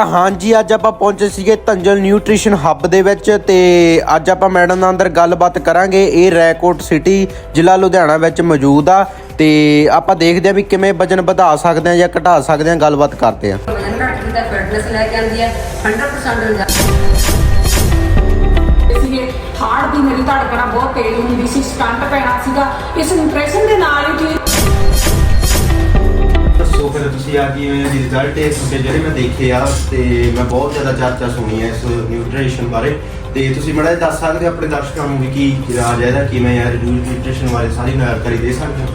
ਤਾਂ ਹਾਂਜੀ ਅੱਜ ਆਪਾਂ ਪਹੁੰਚੇ ਸੀਗੇ ਤੰਜਲ ਨਿਊਟ੍ਰੀਸ਼ਨ ਹੱਬ ਦੇ ਵਿੱਚ ਤੇ ਅੱਜ ਆਪਾਂ ਮੈਡਮ ਨਾਲ ਅੰਦਰ ਗੱਲਬਾਤ ਕਰਾਂਗੇ। ਇਹ ਰੈਕੋਟ ਸਿਟੀ ਜ਼ਿਲ੍ਹਾ ਲੁਧਿਆਣਾ ਵਿੱਚ ਮੌਜੂਦ ਆ ਤੇ ਆਪਾਂ ਦੇਖਦੇ ਆ ਵੀ ਕਿਵੇਂ ਵਜਨ ਵਧਾ ਸਕਦੇ ਆ ਜਾਂ ਘਟਾ ਸਕਦੇ ਆ ਗੱਲਬਾਤ ਕਰਦੇ ਆ ਫਿਟਨੈਸ ਲੈ ਕੇ ਆਉਂਦੀ ਹੈ। 100% ਰਿਜ਼ਲਟ ਸੀਗੇ ਹਾਰਟ ਦੀ ਮੇਰੀ ਧੜਕਣਾ ਬਹੁਤ ਤੇਜ਼ ਹੁੰਦੀ ਸੀ, ਸਟੰਟ ਪੈਣਾ ਸੀਗਾ। ਇਸ ਨਿਊਟ੍ਰੀਸ਼ਨ ਦੇ ਨਾਲ ਹੀ ਫਿਰ ਤੁਸੀਂ ਆ ਕੀ ਰਿਜ਼ਲਟ ਇਸ ਦੇ ਜਿਹੜੇ ਮੈਂ ਦੇਖੇ ਆ ਤੇ ਮੈਂ ਬਹੁਤ ਜ਼ਿਆਦਾ ਚਰਚਾ ਸੁਣੀ ਹੈ ਇਸ ਨਿਊਟ੍ਰੀਸ਼ਨ ਬਾਰੇ। ਤੇ ਤੁਸੀਂ ਮੜਾ ਦੱਸ ਸਕਦੇ ਹੋ ਆਪਣੇ ਦਰਸ਼ਕਾਂ ਨੂੰ ਵੀ ਕੀ ਰਾਜ ਹੈ ਇਹਦਾ ਕਿਵੇਂ ਯਾਰ ਨਿਊਟ੍ਰੀਸ਼ਨ ਬਾਰੇ ਸਾਰੀ ਜਾਣਕਾਰੀ ਦੇ ਸਕਦੇ ਹੋ?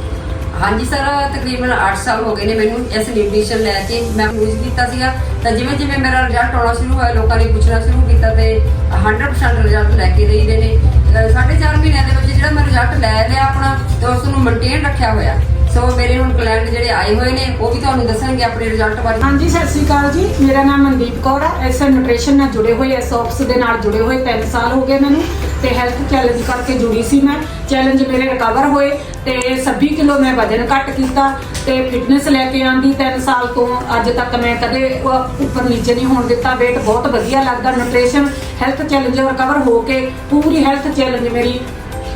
ਹਾਂਜੀ ਸਰ ਤਕਰੀਬਨ 8 ਸਾਲ ਹੋ ਗਏ ਨੇ ਮੈਨੂੰ ਇਸ ਨਿਊਟ੍ਰੀਸ਼ਨ ਲੈ ਕੇ ਮੈਂ ਯੂਜ਼ ਕੀਤਾ ਸੀਗਾ। ਤਾਂ ਜਿਵੇਂ ਜਿਵੇਂ ਮੇਰਾ ਰਿਜ਼ਲਟ ਆਉਣਾ ਸ਼ੁਰੂ ਹੋਇਆ, ਲੋਕਾਂ ਨੇ ਪੁੱਛਣਾ ਸ਼ੁਰੂ ਕੀਤਾ ਤੇ 100% ਰਿਜ਼ਲਟ ਲੈ ਕੇ ਦੇਈਦੇ ਨੇ। ਅਹ ਸਾਢੇ ਚਾਰ ਮਹੀਨਿਆਂ ਦੇ ਵਿੱਚ ਜਿਹੜਾ ਮੈਂ ਰਿਜ਼ਲਟ ਲੈ ਲਿਆ ਆਪਣਾ, ਤੇ ਉਸ ਨੂੰ ਮੇਨਟੇਨ ਰੱਖਿਆ ਹੋਇਆ। ਸੋ ਮੇਰੇ ਹੁਣ ਕਲਾਇੰਟ ਜਿਹੜੇ ਆਏ ਹੋਏ ਨੇ, ਉਹ ਵੀ ਤੁਹਾਨੂੰ ਦੱਸਣਗੇ ਆਪਣੇ ਰਿਜ਼ਲਟ ਬਾਰੇ। ਹਾਂਜੀ, ਸਤਿ ਸ਼੍ਰੀ ਅਕਾਲ ਜੀ। ਮੇਰਾ ਨਾਮ ਮਨਦੀਪ ਕੌਰ ਹੈ ਐਸ ਨਿਊਟ੍ਰੀਸ਼ਨ ਨਾਲ ਜੁੜੇ ਹੋਏ ਐਸ ਆਫਿਸ ਦੇ ਨਾਲ ਜੁੜੇ ਹੋਏ 3 ਸਾਲ ਹੋ ਗਏ ਮੈਨੂੰ ਤੇ ਹੈਲਥ ਚੈਲੰਜ ਕਰਕੇ ਜੁੜੀ ਸੀ ਮੈਂ। ਚੈਲੰਜ ਮੇਰੇ ਰਿਕਵਰ ਹੋਏ ਤੇ 26 ਕਿਲੋ ਮੈਂ ਵਜਨ ਘੱਟ ਕੀਤਾ ਤੇ ਫਿਟਨੈਸ ਲੈ ਕੇ ਆਂਦੀ 3 ਸਾਲ ਤੋਂ। ਅੱਜ ਤੱਕ ਮੈਂ ਕਦੇ ਉੱਪਰ ਨੀਚੇ ਨਹੀਂ ਹੋਣ ਦਿੱਤਾ। Weight ਬਹੁਤ ਵਧੀਆ ਲੱਗਦਾ ਨਿਊਟ੍ਰੀਸ਼ਨ ਹੈਲਥ ਚੈਲੰਜ ਰਿਕਵਰ ਹੋ ਕੇ ਪੂਰੀ ਹੈਲਥ ਚੈਲੰਜ ਮੇਰੀ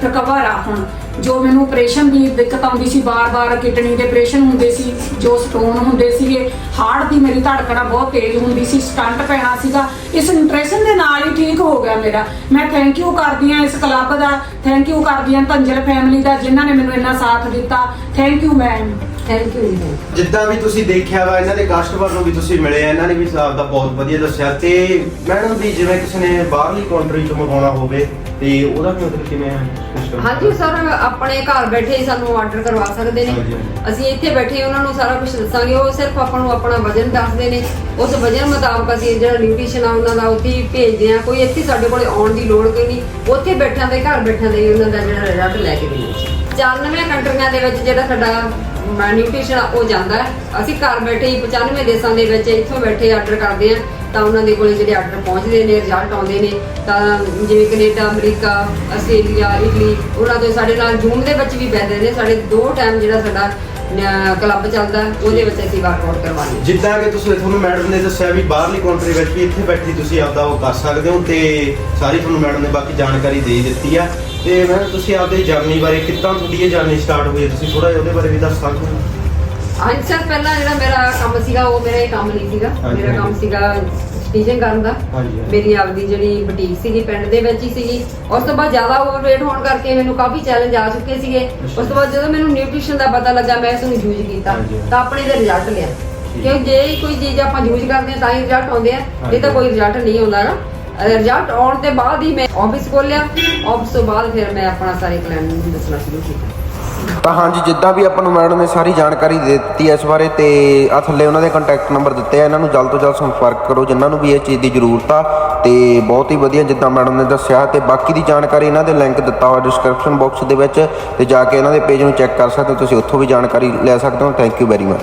ਰਿਕਵਰ ਆ ਹੁਣ। ਜੋ ਮੈਨੂੰ ਆਪਰੇਸ਼ਨ ਦੀ ਦਿੱਕਤ ਆਉਂਦੀ ਸੀ ਬਾਰ-ਬਾਰ ਕਿਡਨੀ ਦੇ ਆਪਰੇਸ਼ਨ ਹੁੰਦੇ ਸੀ, ਜੋ ਸਟੋਨ ਹੁੰਦੇ ਸੀਗੇ ਹਾਰਟ ਦੀ ਮੇਰੀ ਧੜਕਣਾ ਬਹੁਤ ਤੇਜ਼ ਹੁੰਦੀ ਸੀ ਸਟੰਟ ਪੈਣਾ ਸੀਗਾ। ਇਸ ਨਿਊਟ੍ਰੀਸ਼ਨ ਦੇ ਨਾਲ ਹੀ ਠੀਕ ਹੋ ਗਿਆ ਮੇਰਾ। ਮੈਂ ਥੈਂਕ ਯੂ ਕਰਦੀ ਹਾਂ ਇਸ ਕਲੱਬ ਦਾ ਥੈਂਕ ਯੂ ਕਰਦੀ ਹਾਂ ਧੰਜਲ ਫੈਮਿਲੀ ਦਾ, ਜਿਨ੍ਹਾਂ ਨੇ ਮੈਨੂੰ ਇੰਨਾ ਸਾਥ ਦਿੱਤਾ। Thank you ma'am thank you ਜੀ ਜਿੱਦਾਂ ਵੀ ਤੁਸੀਂ ਦੇਖਿਆ ਵਾ ਇਹਨਾਂ ਦੇ ਕਸਟਮਰ ਨੂੰ ਵੀ ਤੁਸੀਂ ਮਿਲੇ ਆ ਇਹਨਾਂ ਨੇ ਵੀ ਹਿਸਾਬ ਦਾ ਬਹੁਤ ਵਧੀਆ ਦੱਸਿਆ ਤੇ ਮੈਡਮ ਵੀ ਜਿਵੇਂ ਕਿਸੇ ਨੇ ਬਾਹਰਲੀ ਕੰਟਰੀ ਤੋਂ ਮੰਗਵਾਉਣਾ ਹੋਵੇ ਤੇ ਉਹਦਾ ਵੀ ਮਤਲਬ ਕਿਵੇਂ ਹੈ? system? ਹਾਂਜੀ ਸਰ ਆਪਣੇ ਘਰ ਬੈਠੇ ਹੀ ਸਾਨੂੰ ਆਰਡਰ ਕਰਵਾ ਸਕਦੇ ਨੇ। ਹਾਂਜੀ, ਹਾਂਜੀ। ਅਸੀਂ ਇੱਥੇ ਬੈਠੇ ਉਹਨਾਂ ਨੂੰ ਸਾਰਾ ਕੁਝ ਦੱਸਾਂਗੇ ਉਹ ਸਿਰਫ ਆਪਾਂ ਨੂੰ ਆਪਣਾ ਵਜਨ ਦੱਸਦੇ ਨੇ। ਉਸ ਵਜਨ ਮੁਤਾਬਕ ਅਸੀਂ ਜਿਹੜਾ ਨਿਊਟ੍ਰੀਸ਼ਨ ਆ ਉਹਨਾਂ ਦਾ ਉੱਥੇ ਹੀ ਭੇਜਦੇ ਆ ਕੋਈ ਇੱਥੇ ਸਾਡੇ ਕੋਲੇ ਆਉਣ ਦੀ ਲੋੜ ਕੋਈ ਨਹੀਂ। ਉੱਥੇ ਬੈਠਿਆਂ ਦੇ ਘਰ ਬੈਠਿਆਂ ਦੇ ਹੀ ਉਹਨਾਂ ਦਾ ਜਿਹੜਾ ਰਿਜ਼ਲਟ ਲੈ ਕੇ ਦਿੰਦੇ 94 ਕੰਟਰੀਆਂ ਦੇ ਵਿੱਚ ਜਿਹੜਾ ਸਾਡਾ ਨਿਊਟ੍ਰੀਸ਼ਨ ਉਹ ਜਾਂਦਾ ਹੈ। ਅਸੀਂ ਘਰ ਬੈਠੇ ਹੀ 95 ਦੇਸ਼ਾਂ ਦੇ ਵਿੱਚ ਇੱਥੋਂ ਬੈਠੇ ਆਰਡਰ ਕਰਦੇ ਆ ਤਾਂ ਉਹਨਾਂ ਦੇ ਕੋਲੇ ਜਿਹੜੇ ਆਰਡਰ ਪਹੁੰਚਦੇ ਨੇ ਰਿਜ਼ਲਟ ਆਉਂਦੇ ਨੇ, ਤਾਂ ਜਿਵੇਂ ਕੈਨੇਡਾ, ਅਮਰੀਕਾ, ਆਸਟ੍ਰੇਲੀਆ, ਇਟਲੀ, ਉਹਨਾਂ ਦੇ ਸਾਡੇ ਨਾਲ ਜੂਮ ਦੇ ਵਿੱਚ ਵੀ ਬੈਠਦੇ ਨੇ। ਸਾਡੇ ਦੋ ਟਾਈਮ ਜਿਹੜਾ ਸਾਡਾ ਕਲੱਬ ਚੱਲਦਾ, ਉਹਦੇ ਵਿੱਚ ਅਸੀਂ ਵਰਕਆਊਟ ਕਰਵਾਉਂਦੇ ਹਾਂ। ਜਿੱਦਾਂ ਕਿ ਤੁਸੀਂ ਤੁਹਾਨੂੰ ਮੈਡਮ ਨੇ ਦੱਸਿਆ ਵੀ ਬਾਹਰਲੀ ਕੰਟਰੀ ਵਿੱਚ ਵੀ ਇੱਥੇ ਬੈਠੀ ਤੁਸੀਂ ਆਪਦਾ ਉਹ ਕਰ ਸਕਦੇ ਹੋ ਤੇ ਸਾਰੀ ਤੁਹਾਨੂੰ ਮੈਡਮ ਨੇ ਬਾਕੀ ਜਾਣਕਾਰੀ ਦੇ ਦਿੱਤੀ ਆ। ਤੇ ਮੈਂ ਤੁਸੀਂ ਆਪਦੇ ਜਰਨੀ ਬਾਰੇ ਕਿੱਦਾਂ ਤੁਹਾਡੀ ਇਹ ਜਰਨੀ ਸਟਾਰਟ ਹੋਈ ਹੈ? ਤੁਸੀਂ ਥੋੜਾ ਜਿਹਾ ਉਹਦੇ ਬਾਰੇ ਵੀ ਦੱਸ ਸਕਦੇ ਹੋ? ਹਾਂਜੀ ਸਰ ਪਹਿਲਾਂ ਜਿਹੜਾ ਮੇਰਾ ਕੰਮ ਸੀਗਾ ਉਹ ਮੇਰਾ ਇਹ ਕੰਮ ਨਹੀਂ ਸੀਗਾ। ਹਾਂਜੀ, ਮੇਰਾ ਕੰਮ ਹਾਂਜੀ। ਸੀਗਾ ਸਟੀਚਿੰਗ ਕਰਨ ਦਾ। ਹਾਂਜੀ, ਹਾਂਜੀ। ਮੇਰੀ ਆਪਦੀ ਜਿਹੜੀ ਬੁਟੀਕ ਸੀਗੀ ਪਿੰਡ ਦੇ ਵਿੱਚ ਹੀ ਸੀਗੀ। ਉਸ ਤੋਂ ਬਾਅਦ ਜ਼ਿਆਦਾ ਓਵਰਵੇਟ ਹੋਣ ਕਰਕੇ ਮੈਨੂੰ ਕਾਫੀ ਚੈਲੰਜ ਆ ਚੁੱਕੇ ਸੀਗੇ। ਉਸ ਤੋਂ ਬਾਅਦ ਜਦੋਂ ਮੈਨੂੰ ਨਿਊਟ੍ਰੀਸ਼ਨ ਦਾ ਪਤਾ ਲੱਗਾ ਮੈਂ ਇਸ ਨੂੰ ਯੂਜ਼ ਕੀਤਾ। ਹਾਂਜੀ। ਤਾਂ ਆਪਣੇ ਦੇ ਰਿਜ਼ਲਟ ਲਿਆ। ਕਿਉਂਕਿ ਜੇ ਕੋਈ ਚੀਜ਼ ਆਪਾਂ ਯੂਜ਼ ਕਰਦੇ ਹਾਂ ਤਾਂ ਹੀ ਰਿਜ਼ਲਟ ਆਉਂਦੇ ਆ। ਨਹੀਂ ਤਾਂ ਹਾਂਜੀ। ਕੋਈ ਰਿਜ਼ਲਟ ਨਹੀਂ ਆਉਂਦਾਗਾ। ਰਿਜ਼ਲਟ ਆਉਣ ਤੇ ਬਾਅਦ ਹੀ ਮੈਂ ਆਫਿਸ ਖੋਲਿਆ ਆਫਿਸ ਤੋਂ ਬਾਅਦ ਫਿਰ ਮੈਂ ਆਪਣਾ ਸਾਰੇ ਕਲਾਇੰਟ ਨੂੰ ਦੱਸਣਾ ਸ਼ੁਰੂ ਕੀਤਾ। ਤਾਂ ਹਾਂਜੀ, ਜਿੱਦਾਂ ਵੀ ਆਪਾਂ ਨੂੰ ਮੈਡਮ ਨੇ ਸਾਰੀ ਜਾਣਕਾਰੀ ਦੇ ਦਿੱਤੀ ਹੈ ਇਸ ਬਾਰੇ ਤੇ ਆ ਥੱਲੇ ਉਹਨਾਂ ਦੇ ਕੰਟੈਕਟ ਨੰਬਰ ਦਿੱਤੇ ਆ। ਇਹਨਾਂ ਨੂੰ ਜਲਦ ਤੋਂ ਜਲਦ ਸੰਪਰਕ ਕਰੋ, ਜਿਨ੍ਹਾਂ ਨੂੰ ਵੀ ਇਹ ਚੀਜ਼ ਦੀ ਜ਼ਰੂਰਤ ਆ ਤੇ ਬਹੁਤ ਹੀ ਵਧੀਆ ਜਿੱਦਾਂ ਮੈਡਮ ਨੇ ਦੱਸਿਆ ਤੇ ਬਾਕੀ ਦੀ ਜਾਣਕਾਰੀ ਇਹਨਾਂ ਦੇ ਲਿੰਕ ਦਿੱਤਾ ਹੋਇਆ ਡਿਸਕ੍ਰਿਪਸ਼ਨ ਬਾਕਸ ਦੇ ਵਿੱਚ ਤੇ ਜਾ ਕੇ ਇਹਨਾਂ ਦੇ ਪੇਜ ਨੂੰ ਚੈੱਕ ਕਰ ਸਕਦੇ ਹੋ, ਤੁਸੀਂ ਉੱਥੋਂ ਵੀ ਜਾਣਕਾਰੀ ਲੈ ਸਕਦੇ ਹੋ। Thank you very much